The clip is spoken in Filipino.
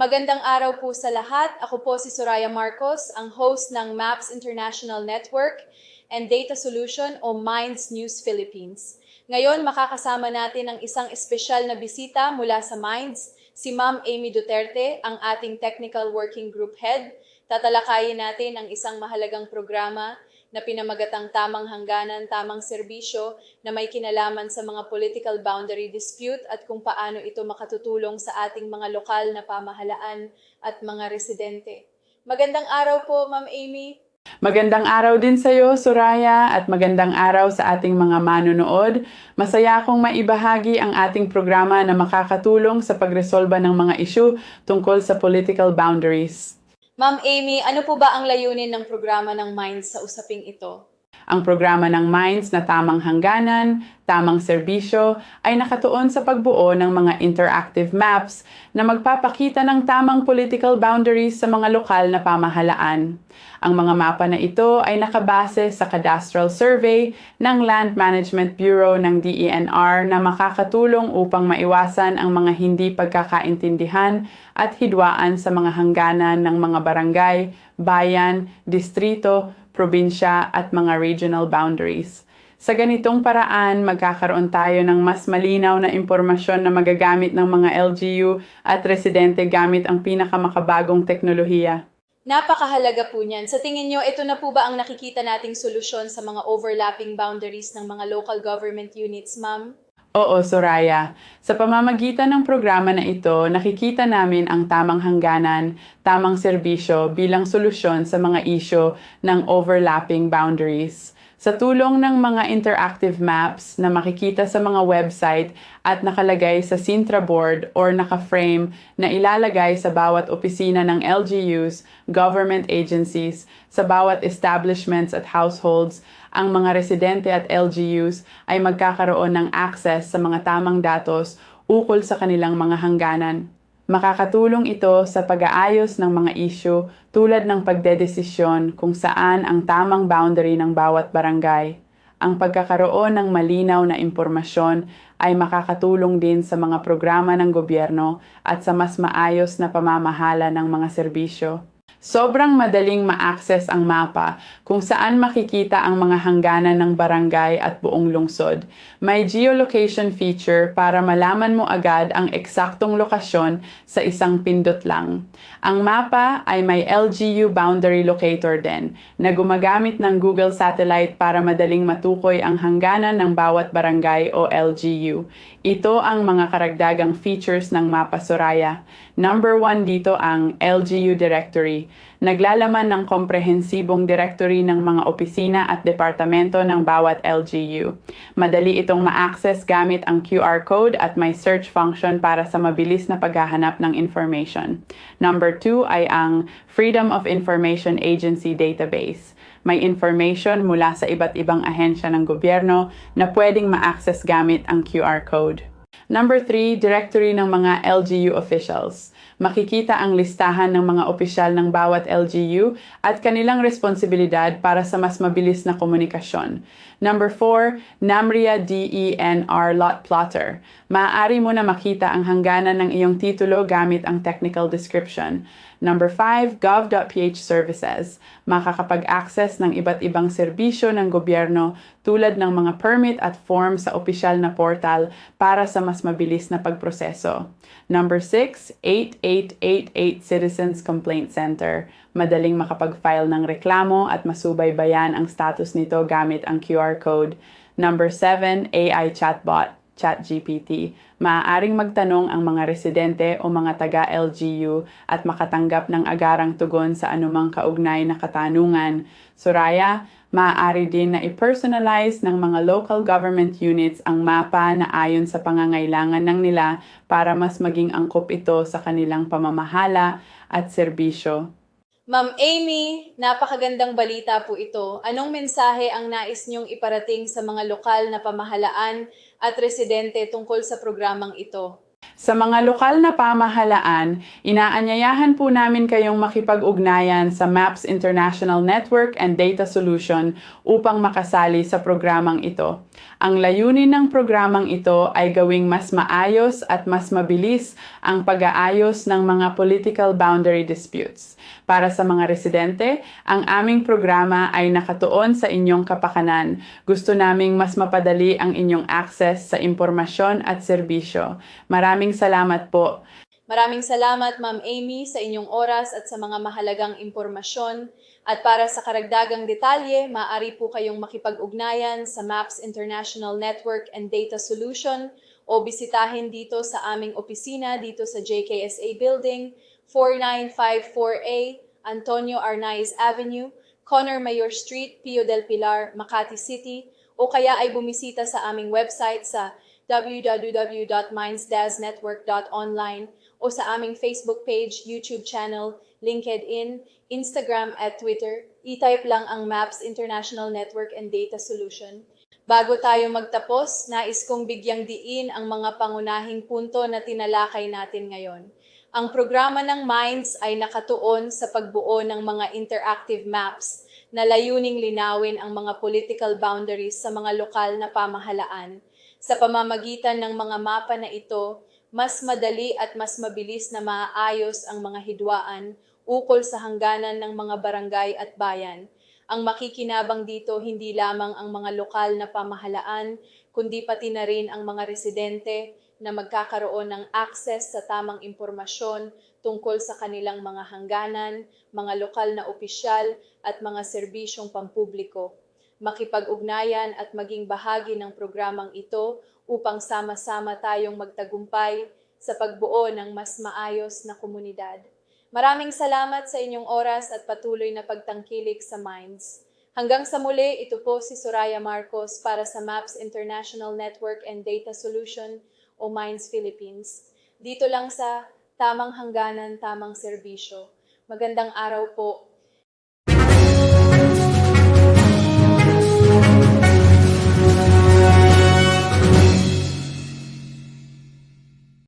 Magandang araw po sa lahat. Ako po si Soraya Marcos, ang host ng MAPS International Network and Data Solution o Minds News Philippines. Ngayon, makakasama natin ang isang espesyal na bisita mula sa Minds, si Ma'am Amy Duterte, ang ating Technical Working Group Head. Tatalakayin natin ang isang mahalagang programa na pinamagatang tamang hangganan, tamang serbisyo na may kinalaman sa mga political boundary dispute at kung paano ito makatutulong sa ating mga lokal na pamahalaan at mga residente. Magandang araw po, Ma'am Amy. Magandang araw din sa iyo, Soraya, at magandang araw sa ating mga manonood. Masaya akong maibahagi ang ating programa na makakatulong sa pagresolba ng mga isyu tungkol sa political boundaries. Ma'am Amy, ano po ba ang layunin ng programa ng Minds sa usaping ito? Ang programa ng Minds na tamang hangganan, tamang serbisyo ay nakatuon sa pagbuo ng mga interactive maps na magpapakita ng tamang political boundaries sa mga lokal na pamahalaan. Ang mga mapa na ito ay nakabase sa cadastral survey ng Land Management Bureau ng DENR na makakatulong upang maiwasan ang mga hindi pagkakaintindihan at hidwaan sa mga hangganan ng mga barangay, bayan, distrito, probinsya at mga regional boundaries. Sa ganitong paraan, magkakaroon tayo ng mas malinaw na impormasyon na magagamit ng mga LGU at residente gamit ang pinakamakabagong teknolohiya. Napakahalaga po niyan. Sa tingin nyo, ito na po ba ang nakikita nating solusyon sa mga overlapping boundaries ng mga local government units, ma'am? Oo, Soraya. Sa pamamagitan ng programa na ito, nakikita namin ang tamang hangganan, tamang serbisyo bilang solusyon sa mga isyo ng overlapping boundaries. Sa tulong ng mga interactive maps na makikita sa mga website at nakalagay sa Sintra board or naka-frame na ilalagay sa bawat opisina ng LGUs, government agencies, sa bawat establishments at households, ang mga residente at LGUs ay magkakaroon ng access sa mga tamang datos ukol sa kanilang mga hangganan. Makakatulong ito sa pag-aayos ng mga isyu tulad ng pagdedesisyon kung saan ang tamang boundary ng bawat barangay. Ang pagkakaroon ng malinaw na impormasyon ay makakatulong din sa mga programa ng gobyerno at sa mas maayos na pamamahala ng mga serbisyo. Sobrang madaling ma-access ang mapa kung saan makikita ang mga hangganan ng barangay at buong lungsod. May geolocation feature para malaman mo agad ang eksaktong lokasyon sa isang pindot lang. Ang mapa ay may LGU boundary locator din na gumagamit ng Google Satellite para madaling matukoy ang hangganan ng bawat barangay o LGU. Ito ang mga karagdagang features ng Mapa Soraya. Number one dito ang LGU Directory. Naglalaman ng komprehensibong directory ng mga opisina at departamento ng bawat LGU. Madali itong ma-access gamit ang QR code at may search function para sa mabilis na paghahanap ng information. Number two ay ang Freedom of Information Agency Database may information mula sa iba't ibang ahensya ng gobyerno na pwedeng ma-access gamit ang QR code. Number 3, directory ng mga LGU officials. Makikita ang listahan ng mga opisyal ng bawat LGU at kanilang responsibilidad para sa mas mabilis na komunikasyon. Number 4, NAMRIA DENR Lot Plotter. Maaari mo na makita ang hangganan ng iyong titulo gamit ang technical description. Number 5, gov.ph services. Makakapag-access ng iba't ibang serbisyo ng gobyerno tulad ng mga permit at form sa opisyal na portal para sa mas mabilis na pagproseso. Number 6, 8888 Citizens Complaint Center. Madaling makapag-file ng reklamo at masubaybayan ang status nito gamit ang QR code. Number 7, AI Chatbot. ChatGPT. Maaaring magtanong ang mga residente o mga taga-LGU at makatanggap ng agarang tugon sa anumang kaugnay na katanungan. Soraya, maaari din na i-personalize ng mga local government units ang mapa na ayon sa pangangailangan ng nila para mas maging angkop ito sa kanilang pamamahala at serbisyo. Ma'am Amy, napakagandang balita po ito. Anong mensahe ang nais niyong iparating sa mga lokal na pamahalaan at residente tungkol sa programang ito? Sa mga lokal na pamahalaan, inaanyayahan po namin kayong makipag-ugnayan sa MAPS International Network and Data Solution upang makasali sa programang ito. Ang layunin ng programang ito ay gawing mas maayos at mas mabilis ang pag-aayos ng mga political boundary disputes. Para sa mga residente, ang aming programa ay nakatuon sa inyong kapakanan. Gusto naming mas mapadali ang inyong access sa impormasyon at serbisyo. Maraming salamat po. Maraming salamat Ma'am Amy sa inyong oras at sa mga mahalagang impormasyon. At para sa karagdagang detalye, maaari po kayong makipag-ugnayan sa MAPS International Network and Data Solution o bisitahin dito sa aming opisina dito sa JKSA Building, 4954A, Antonio Arnaiz Avenue, Conor Mayor Street, Pio del Pilar, Makati City, o kaya ay bumisita sa aming website sa www.mindsdaznetwork.online o sa aming Facebook page, YouTube channel, LinkedIn, Instagram at Twitter. I-type lang ang MAPS International Network and Data Solution. Bago tayo magtapos, nais kong bigyang diin ang mga pangunahing punto na tinalakay natin ngayon. Ang programa ng MINDS ay nakatuon sa pagbuo ng mga interactive maps na layuning linawin ang mga political boundaries sa mga lokal na pamahalaan. Sa pamamagitan ng mga mapa na ito, mas madali at mas mabilis na maaayos ang mga hidwaan ukol sa hangganan ng mga barangay at bayan. Ang makikinabang dito hindi lamang ang mga lokal na pamahalaan, kundi pati na rin ang mga residente na magkakaroon ng access sa tamang impormasyon tungkol sa kanilang mga hangganan, mga lokal na opisyal at mga serbisyong pampubliko. Makipag-ugnayan at maging bahagi ng programang ito upang sama-sama tayong magtagumpay sa pagbuo ng mas maayos na komunidad. Maraming salamat sa inyong oras at patuloy na pagtangkilik sa Minds. Hanggang sa muli, ito po si Soraya Marcos para sa MAPS International Network and Data Solution o Minds Philippines. Dito lang sa Tamang Hangganan, Tamang Serbisyo. Magandang araw po